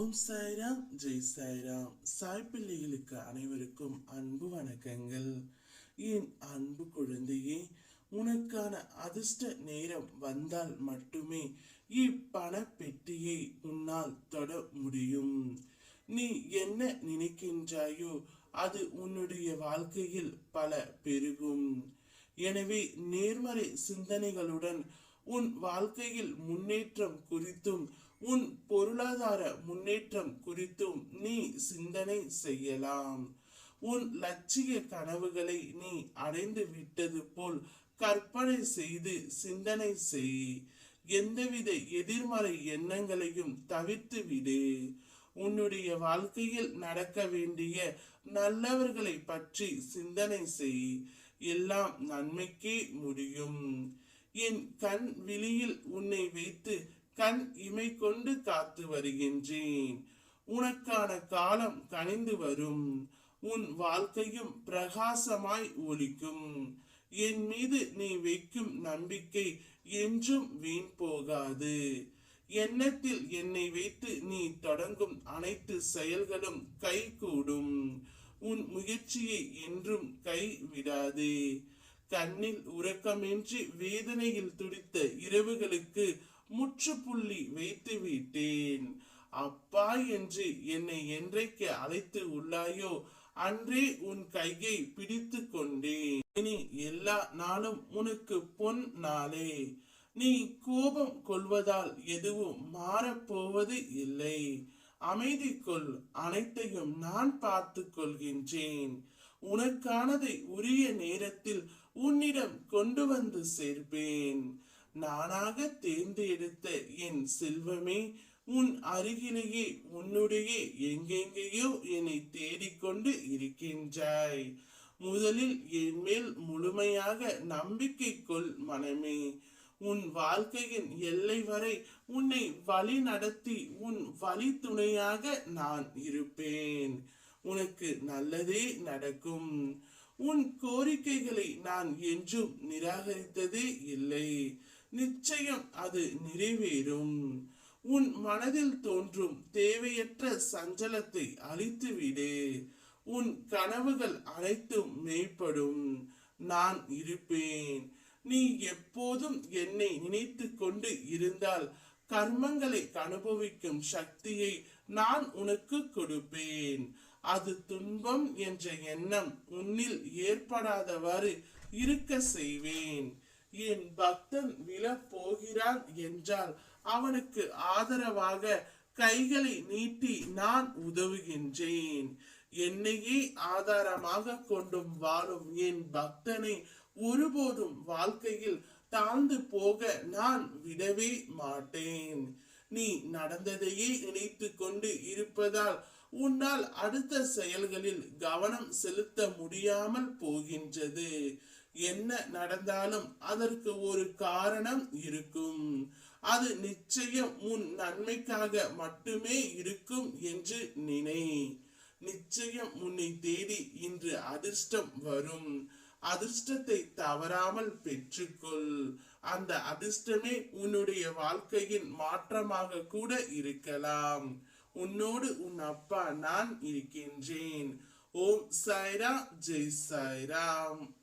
ஓம் சாய்ராம் ஜெய் சாய்ராம். சாய் பிள்ளைகளுக்கு அனைவருக்கும் அன்பு வணக்கங்கள். என் அன்பு குழந்தையே உனக்கான அதிர்ஷ்ட நேரம் வந்தால் மட்டுமே இப்பண பெட்டியை உன்னால் தொட முடியும். நீ என்ன நினைக்கின்றாயோ அது உன்னுடைய வாழ்க்கையில் பல பெருகும். எனவே நேர்மறை சிந்தனைகளுடன் உன் வாழ்க்கையில் முன்னேற்றம் குறித்தும் உன் பொருளாதார முன்னேற்றம் குறித்தும் நீ சிந்தனை செய்யலாம். உன் லட்சிய கனவுகளை நீ அடைந்து விட்டது போல் கற்பனை செய்து சிந்தனை செய். எந்தவித எதிர்மறை எண்ணங்களையும் தவிர்த்து விடு. உன்னுடைய வாழ்க்கையில் நடக்க வேண்டிய நல்லவர்களை பற்றி சிந்தனை செய். எல்லாம் நன்மைக்கே முடியும். என் கண் விழியில் உன்னை வைத்து கண் இமை கொண்டு காத்து வருகின்றேன். உனக்கான காலம் கனிந்து வரும். உன் வாழ்க்கையும் பிரகாசமாய் ஒலிக்கும். என் மீது நீ வைக்கும் நம்பிக்கை என்றும் வீண் போகாது. எண்ணத்தில் என்னை வைத்து நீ தொடங்கும் அனைத்து செயல்களும் கைகூடும். உன் முயற்சியை என்றும் கைவிடாதே. கண்ணில் உறக்கமின்றி வேதனையில் துடித்த இரவுகளுக்கு முற்றுப்புள்ளி வைத்து விட்டேன். அப்பா என்று என்னை என்றைக்கு அழைத்து உள்ளாயோ அன்றே உன் கையை பிடித்து கொண்டேன். இனி எல்லா நாளும் உனக்கு பொன் நாளே. நீ கோபம் கொள்வதால் எதுவும் மாறப்போவது இல்லை. அமைதி கொள் அனைத்தையும் நான் பார்த்து கொள்கின்றேன். உனக்கானதை உரிய நேரத்தில் உன்னிடம் கொண்டு வந்து சேர்ப்பேன். நானாக தேர்ந்தெடுத்த என் செல்வமே உன் அருகிலேயே உன்னுடைய எங்கெங்கேயோ என்னை தேடிக்கொண்டு இருக்கின்றாய். முதலில் என் மேல் முழுமையாக நம்பிக்கை கொள் மனமே. உன் வாழ்க்கையின் எல்லை வரை உன்னை வழி நடத்தி உன் வழி துணையாக நான் இருப்பேன். உனக்கு நல்லதே நடக்கும். உன் கோரிக்கைகளை நான் என்றும் நிராகரித்ததே இல்லை. நிச்சயம் அது நிறைவேறும். உன் மனதில் தோன்றும் தேவையற்ற சஞ்சலத்தை அழித்துவிடு. உன் கனவுகள் அனைத்தும் மேம்படும் நான் இருப்பேன். நீ எப்போதும் என்னை நினைத்து கொண்டு இருந்தால் கர்மங்களை அனுபவிக்கும் சக்தியை நான் உனக்கு கொடுப்பேன். அது துன்பம் என்ற எண்ணம் உன்னில் ஏற்படாதவாறு இருக்க செய்வேன். என் பக்தன் விழப் போகிறான் என்றால் அவனுக்கு ஆதரவாக கைகளை நீட்டி நான் உதவுகின்றேன். என்னையே ஆதாரமாக கொண்டும் வாழும் என் பக்தனை ஒருபோதும் வாழ்க்கையில் தாழ்ந்து போக நான் விடவே மாட்டேன். நீ நடந்ததையே நினைத்து கொண்டு இருப்பதால் உன்னால் அடுத்த செயல்களில் கவனம் செலுத்த முடியாமல் போகின்றது. என்ன நடந்தாலும் அதற்கு ஒரு காரணம் இருக்கும். அது நிச்சயம் உன் நன்மைக்காக மட்டுமே இருக்கும் என்று நினை. நிச்சயம் உன்னை தேடி இன்று அதிர்ஷ்டம் வரும். அதிர்ஷ்டத்தை தவறாமல் பெற்றுக்கொள். அந்த அதிர்ஷ்டமே உன்னுடைய வாழ்க்கையின் மாற்றமாக கூட இருக்கலாம். உன்னோடு உன் அப்பா நான் இருக்கின்றேன். ஓம் சாய்ரா ஜெய் சாய்ராம்.